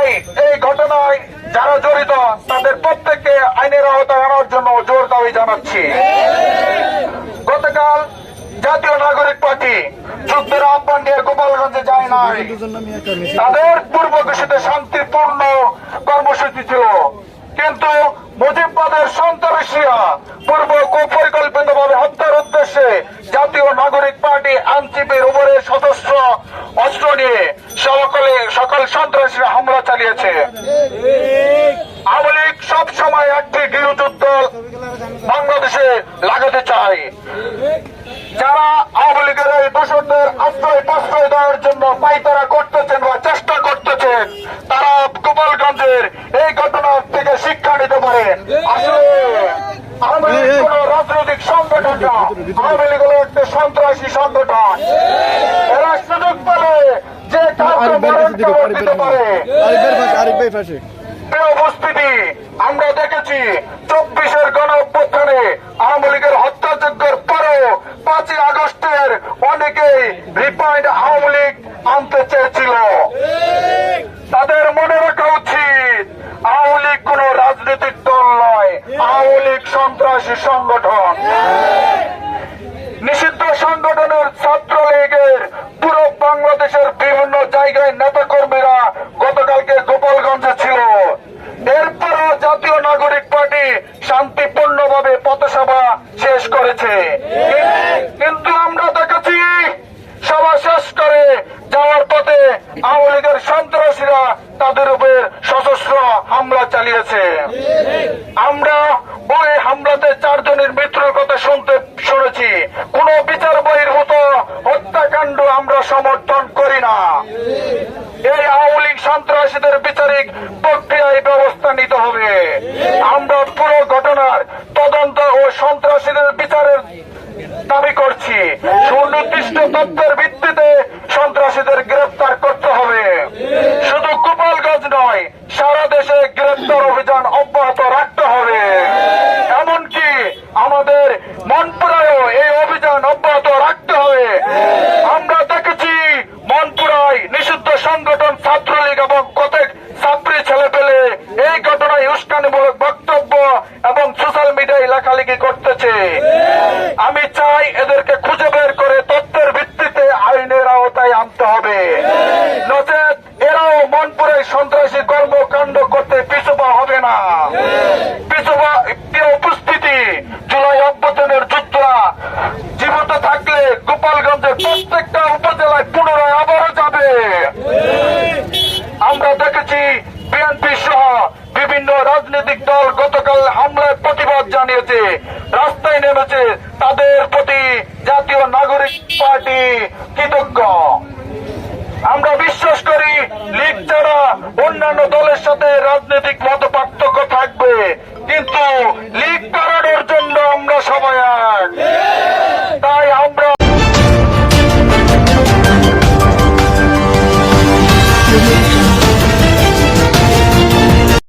এই ঘটনায় যারা জড়িত, তাদের প্রত্যেককে আইনের আওতায় আনার জন্য জোর দাবি জানাচ্ছি। গতকাল জাতীয় নাগরিক পার্টি যুদ্ধের আহ্বান নিয়ে গোপালগঞ্জে যায় নাই। তাদের পূর্ব ঘোষিত শান্তিপূর্ণ কর্মসূচি ছিল। কিন্তু মুজিববাদের সন্ত্রাসীরা পূর্ব পরিকল্পিত ভাবে হত্যার উদ্দেশ্যে জাতীয় নাগরিক পার্টি আনচিপির উপরে সদস্য অস্ত্র নিয়ে সকলে সকল সন্ত্রাসীরা হামলা চালিয়েছে আওয়ামী লীগ সব সময় একটি গৃহযুদ্ধ বাংলাদেশে লাগাতে চায়। যারা আওয়ামী লীগের এই দূষণদের আশ্রয় প্রশ্রয় দেওয়ার জন্য পাইতারা করতেছেন বা চেষ্টা করতেছেন তারা গোপালগঞ্জের এই ঘটনা থেকে শিক্ষা নিতে পারেন আসলে আওয়ামী লীগ কোন আমরা দেখেছি চব্বিশের গণ অভ্যুত্থানে আওয়ামী লীগের হত্যাযজ্ঞের পরেও পাঁচই আগস্টের অনেকেই রিফাইন্ড আওয়ামী লীগ আনতে চেয়েছিল তাদের মনে রাখা উচিত আওয়ামী লীগ কোন রাজনৈতিক দল নয় আওয়ামী লীগ সন্ত্রাসী সংগঠন। নিষিদ্ধ সংগঠনের ছাত্রলীগের পুরো বাংলাদেশের বিভিন্ন জায়গায় নেতাকর্মীরা গতকালকে গোপালগঞ্জে ছিল। এরপরও জাতীয় নাগরিক পার্টি শান্তিপূর্ণভাবে পথসভা শেষ করেছে। কিন্তু আমরা দেখেছি, সভা শেষ করে যাওয়ার পথে আওয়ামী লীগের সন্ত্রাসীরা তাদের উপর সশস্ত্র হামলা চালিয়েছে। আমরা ওই হামলাতে চারজনের মৃত্যুর কথা শুনতে শুনেছি। কোন বিচার বহির্ভূত হত্যাকাণ্ড আমরা সমর্থন করি না। এই আওয়ামী লীগ সন্ত্রাসীদের বিচারিক প্রক্রিয়ায় ব্যবস্থা নিতে হবে। আমরা পুরো ঘটনার তদন্ত ও সন্ত্রাসীদের বিচারের দাবি করছি। সুনির্দিষ্ট তথ্যের ভিত্তিতে সন্ত্রাসীদের গ্রেফতার করতে হবে শুধু গোপালগঞ্জ নয় সারা দেশে গ্রেফতার অভিযান অব্যাহত রাখতে হবে এমনকি আমাদের মনপুরায়ও এই অভিযান অব্যাহত রাখতে হবে আমরা দেখেছি মনপুরায় নিষিদ্ধ সংগঠন ছাত্রলীগ এবং কতক ছাত্রী ছেলে পেলে এই ঘটনায় উস্কানিমূলক বক্তব্য এবং সোশ্যাল মিডিয়ায় লেখালেখি করতেছে। আমি চাই এদেরকে খুঁজে বের করে তথ্যের ভিত্তিতে আইনের আওতায় আনতে হবে। নচেত এরাও মনপুরে সন্ত্রাসী কর্মকাণ্ড করতে পিছুপা হবে না। পিছুপা উপস্থিতি। জুলাই অভ্যুত্থানের যোদ্ধা জীবিত থাকলে গোপালগঞ্জের প্রত্যেকটা উপজেলায় পুনরায় আবারও যাবে। আমরা দেখেছি বিভিন্ন রাজনৈতিক দল গতকাল হামলায় প্রতিবাদ জানিয়েছে। রাস্তায় নেমেছে তাদের প্রতি জাতীয় নাগরিক পার্টি কৃতজ্ঞ। আমরা বিশ্বাস করি লীগ ছাড়া অন্যান্য দলের সাথে রাজনৈতিক মত পার্থক্য থাকবে। কিন্তু